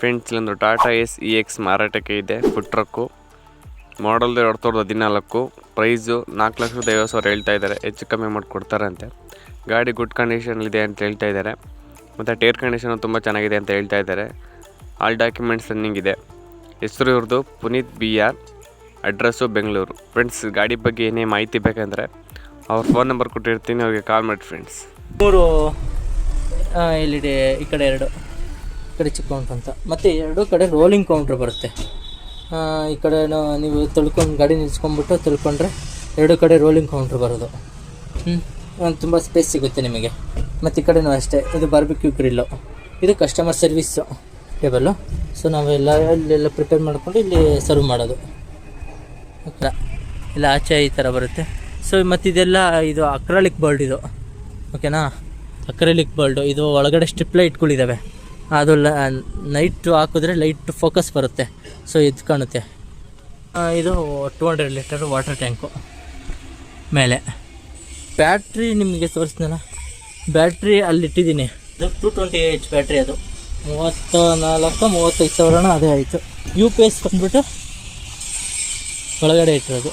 Friends, ಇಲ್ಲೊಂದು Tata S E X ಮಾರಾಟಕ್ಕೆ ಇದೆ ಫುಡ್ ಟ್ರಕ್ಕು ಮಾಡಲ್ ಎರಡು ಸಾವಿರದ ಹದಿನಾಲ್ಕು. ಪ್ರೈಸು ನಾಲ್ಕು ಲಕ್ಷದ ಐವತ್ತು ಸಾವಿರ ಹೇಳ್ತಾ ಇದ್ದಾರೆ. ಹೆಚ್ಚು ಕಮ್ಮಿ ಮಾಡಿಕೊಡ್ತಾರಂತೆ ಗಾಡಿ ಗುಡ್ ಕಂಡೀಷನಲ್ಲಿದೆ ಅಂತ ಹೇಳ್ತಾ ಇದ್ದಾರೆ. ಮತ್ತು ಟೇರ್ ಕಂಡೀಷನು ತುಂಬ ಚೆನ್ನಾಗಿದೆ ಅಂತ ಹೇಳ್ತಾ ಇದ್ದಾರೆ. ಆಲ್ ಡಾಕ್ಯುಮೆಂಟ್ಸ್ ರನ್ನಿಂಗ್ ಇದೆ. ಹೆಸರು ಇವ್ರದ್ದು Puneeth B R address Bengaluru. Friends ಗಾಡಿ ಬಗ್ಗೆ ಏನೇ ಮಾಹಿತಿ ಬೇಕಂದರೆ ಅವ್ರ ಫೋನ್ ನಂಬರ್ ಕೊಟ್ಟಿರ್ತೀನಿ, ಅವ್ರಿಗೆ ಕಾಲ್ ಮಾಡಿ ಫ್ರೆಂಡ್ಸ್ ಮೂರು ಇಲ್ಲಿ ಈ ಕಡೆ ಎರಡು. ಕಡೆ ಚಿಕ್ಕ ಕೌಂಟ್ರ್ ಅಂತ. ಮತ್ತು ಎರಡು ಕಡೆ ರೋಲಿಂಗ್ ಕೌಂಟ್ರ್ ಬರುತ್ತೆ. ಈ ಕಡೆ ನೀವು ತಿಳ್ಕೊಂಡು ಗಾಡಿ ನಿಲ್ಸ್ಕೊಂಡ್ಬಿಟ್ಟು ತಿಳ್ಕೊಂಡ್ರೆ ಎರಡು ಕಡೆ ರೋಲಿಂಗ್ ಕೌಂಟ್ರ್ ಬರೋದು. ಹ್ಞೂ ತುಂಬ ಸ್ಪೇಸ್ ಸಿಗುತ್ತೆ ನಿಮಗೆ. ಮತ್ತು ಈ ಕಡೆನೂ ಅಷ್ಟೇ, ಇದು ಬಾರ್ಬಿಕ್ಯೂ ಗ್ರಿಲ್ಲು ಇದು ಕಸ್ಟಮರ್ ಸರ್ವಿಸ್ಸು ಟೇಬಲ್ಲು ಸೊ ನಾವೆಲ್ಲ ಇಲ್ಲೆಲ್ಲ ಪ್ರಿಪೇರ್ ಮಾಡಿಕೊಂಡು ಇಲ್ಲಿ ಸರ್ವ್ ಮಾಡೋದು. ಓಕೆ ಇಲ್ಲ ಆಚೆ ಈ ಥರ ಬರುತ್ತೆ. ಸೊ ಮತ್ತು ಇದೆಲ್ಲ, ಇದು ಅಕ್ರಾಲಿಕ್ ಬೋಲ್ಡ್ ಇದು. ಓಕೆನಾ ಅಕ್ರಲಿಕ್ ಬೋಲ್ಡು ಇದು ಒಳಗಡೆ ಸ್ಟ್ರಿಪ್ ಲೈಟ್ಗಳಿದ್ದಾವೆ ಅದು ನೈಟು ಹಾಕಿದ್ರೆ ಲೈಟ್ ಫೋಕಸ್ ಬರುತ್ತೆ. ಸೊ ಇದು ಕಾಣುತ್ತೆ. ಇದು two hundred litre water tank ಮೇಲೆ. ಬ್ಯಾಟ್ರಿ ನಿಮಗೆ ತೋರಿಸ್ನಲ್ಲ? ಬ್ಯಾಟ್ರಿ ಅಲ್ಲಿಟ್ಟಿದ್ದೀನಿ ಅದು ಟು ಟ್ವೆಂಟಿ ಎಚ್ ಬ್ಯಾಟ್ರಿ ಅದು. ಮೂವತ್ತ ನಾಲ್ಕು ಮೂವತ್ತೈದು ಸಾವಿರನ ಅದೇ ಆಯಿತು. ಯು ಪಿ ಎಸ್ ಬಂದುಬಿಟ್ಟು ಒಳಗಡೆ ಇಟ್ಟಿರೋದು.